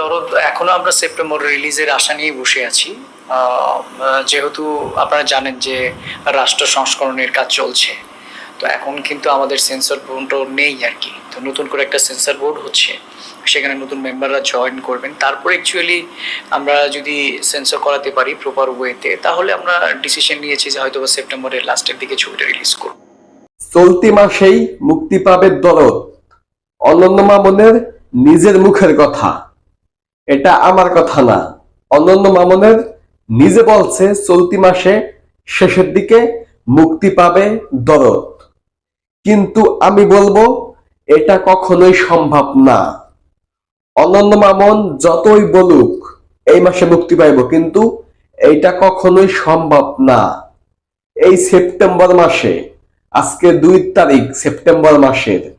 দরদ এখনও আমরা সেপ্টেম্বর রিলিজের আশা নিয়ে বসে আছি। যেহেতু আপনারা জানেন যে রাষ্ট্র সংস্করণের কাজ চলছে, তো এখন কিন্তু আমাদের সেন্সর বোর্ডও নেই আর কি। তো নতুন করে একটা সেন্সর বোর্ড হচ্ছে, সেখানে নতুন মেম্বাররা জয়েন করবেন। তারপর অ্যাকচুয়ালি আমরা যদি সেন্সর করাতে পারি প্রপার ওয়েতে তাহলে আমরা ডিসিশন নিয়েছি যে হয়তো সেপ্টেম্বরের লাস্টের দিকে ছবিটা রিলিজ করব। চলতি মাসেই মুক্তি পাবে দরদ। অনন্য মামনের নিজের মুখের কথা। এটা আমার কথা না। অনন্য মামনের নিজে বলছে, চলতি মাসে শেষের দিকে মুক্তি পাবে দরদ। কিন্তু আমি বলব, এটা কখনোই সম্ভব না। অনন্য মামন যতই বলুক, এই মাসে মুক্তি পাইব, কিন্তু এইটা কখনোই সম্ভব না। এই সেপ্টেম্বর মাসে, আজকে দুই তারিখ, সেপ্টেম্বর মাসের।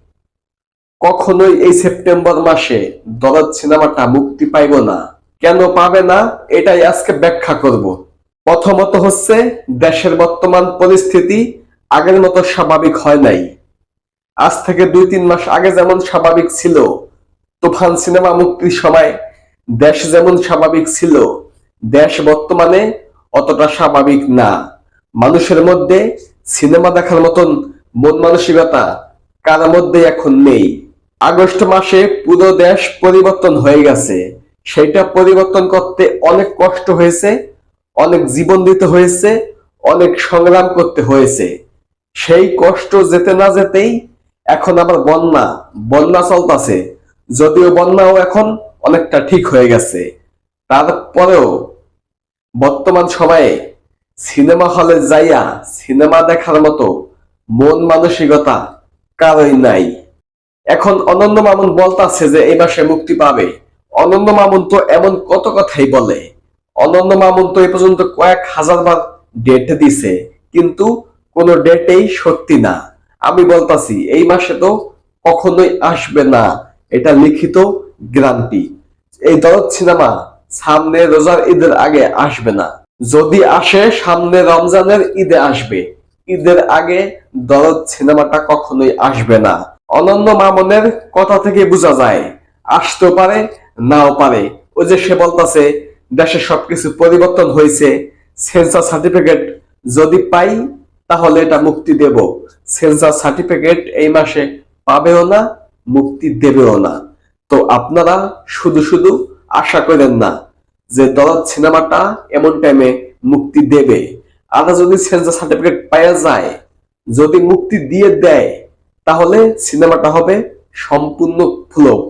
কখনোই এই সেপ্টেম্বর মাসে দরদ সিনেমাটা মুক্তি পাইব না। কেন পাবে না, এটাই আজকে ব্যাখ্যা করব। প্রথমত হচ্ছে, দেশের বর্তমান পরিস্থিতি আগের মতো স্বাভাবিক হয় নাই। আজ থেকে দুই তিন মাস আগে যেমন স্বাভাবিক ছিল, তুফান সিনেমা মুক্তির সময় দেশ যেমন স্বাভাবিক ছিল, দেশ বর্তমানে অতটা স্বাভাবিক না। মানুষের মধ্যে সিনেমা দেখার মতন মন মানসিকতা কার মধ্যে এখন নেই। আগস্ট মাসে পুরো দেশ পরিবর্তন হয়ে গেছে। সেটা পরিবর্তন করতে অনেক কষ্ট হয়েছে, অনেক জীবন দিতে হয়েছে, অনেক সংগ্রাম করতে হয়েছে। সেই কষ্ট যেতে না যেতেই এখন আবার বন্যা বন্যা চলতেছে। যদিও বন্যাও এখন অনেকটা ঠিক হয়ে গেছে। তারপরেও বর্তমান সময়ে সিনেমা হলে যাইয়া সিনেমা দেখার মতো মন মানসিকতা কারোই নাই। এখন অনন্য মামুন বলতাছে যে এই মাসে মুক্তি পাবে। অনন্য মামুন তো এমন কত কথাই বলে। অনন্য মামুন তো এ পর্যন্ত কয়েক হাজার বার ডেট দিছে, কিন্তু কোনো ডেটেই সত্যি না। আমি বলতাছি, এই মাসে তো কখনোই আসবে না এটা লিখিত গ্রান্টি। এই দরদ সিনেমা সামনে রোজার ঈদের আগে আসবে না। যদি আসে, সামনে রমজানের ঈদে আসবে। ঈদের আগে দরদ সিনেমাটা কখনোই আসবে না। অনন্য মামনের কথা থেকে বোঝা যায়। আসতেও পারে, নাও পারে। ওই যে সে বলতেছে, দেশে সবকিছু পরিবর্তন হয়েছে, সেন্সার সার্টিফিকেট যদি পাই, তাহলে এটা মুক্তি দেব। সেন্সার সার্টিফিকেট এই মাসে পাবেও না, মুক্তি দেবেও না। তো আপনারা শুধু শুধু আশা করেন না যে দরদ সিনেমাটা এমন টাইমে মুক্তি দেবে। আর যদি সেন্সার সার্টিফিকেট পাওয়া যায়, যদি মুক্তি দিয়ে দেয় তাহলে সিনেমাটা হবে সম্পূর্ণ ফ্লপ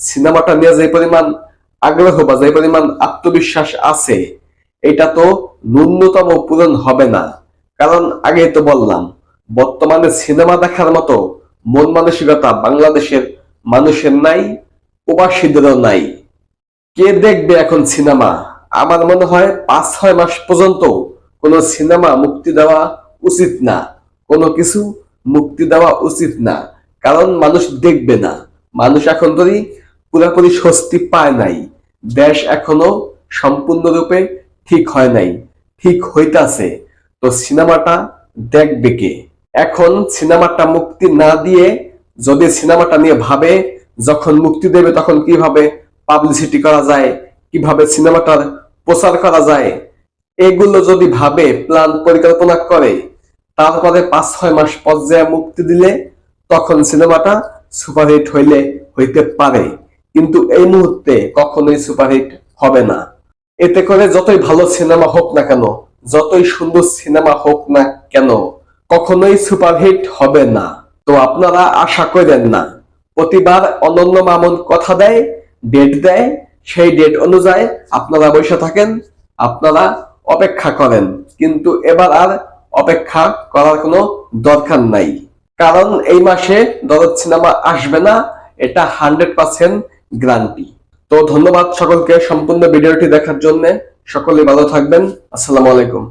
সিনেমাটা নিয়ে যে পরিমাণ আগ্রহ বা যে পরিমাণ আত্মবিশ্বাস আছে, এটা তো ন্যূনতম পূরণ হবে না। কারণ আগে তো বললাম, বর্তমানে সিনেমা দেখার মতো মন মানসিকতা বাংলাদেশের মানুষের নাই, প্রবাসীদেরও নাই। কে দেখবে এখন সিনেমা? আমার মনে হয় পাঁচ, ছয় মাস পর্যন্ত কোনো সিনেমা মুক্তি দেওয়া উচিত না। কোনো কিছু মুক্তি দেওয়া উচিত না। কারণ মানুষ দেখবে না। মানুষ এখন ধরি পুরোপুরি স্বস্তি পায় নাই। দেশ এখনও সম্পূর্ণরূপে ঠিক হয় নাই, ঠিক হইতাছে। তো সিনেমাটা দেখবে কে? এখন সিনেমাটা মুক্তি না দিয়ে যদি সিনেমাটা নিয়ে ভাবে, যখন মুক্তি দেবে তখন কীভাবে পাবলিসিটি করা যায়, কীভাবে সিনেমাটার প্রচার করা যায়, এগুলো যদি ভাবে, প্ল্যান পরিকল্পনা করে তারপরে পাঁচ ছয় মাস পর্যায়ে মুক্তি দিলে, তখন সিনেমাটা সুপারহিট হইলে হইতে পারে। কিন্তু এই মুহূর্তে কখনোই সুপারহিট হবে না। এতে করে যতই ভালো সিনেমা হোক না কেন, যতই সুন্দর সিনেমা হোক না কেন, কখনোই সুপারহিট হবে না। তো আপনারা আশা করেন না, প্রতিবার অনন্য মামুন কথা দেয় ডেট দেয়, সেই ডেট অনুযায়ী আপনারা বসে থাকেন, আপনারা অপেক্ষা করেন। কিন্তু এবার আর অপেক্ষা করার কোনো দরকার নাই। কারণ এই মাসে দরদ সিনেমা আসবে না, এটা হান্ড্রেড পার্সেন্ট গ্রান্টি তো ধন্যবাদ সকলকে সম্পূর্ণ ভিডিওটি দেখার জন্য। সকলে ভালো থাকবেন। আসসালামু আলাইকুম।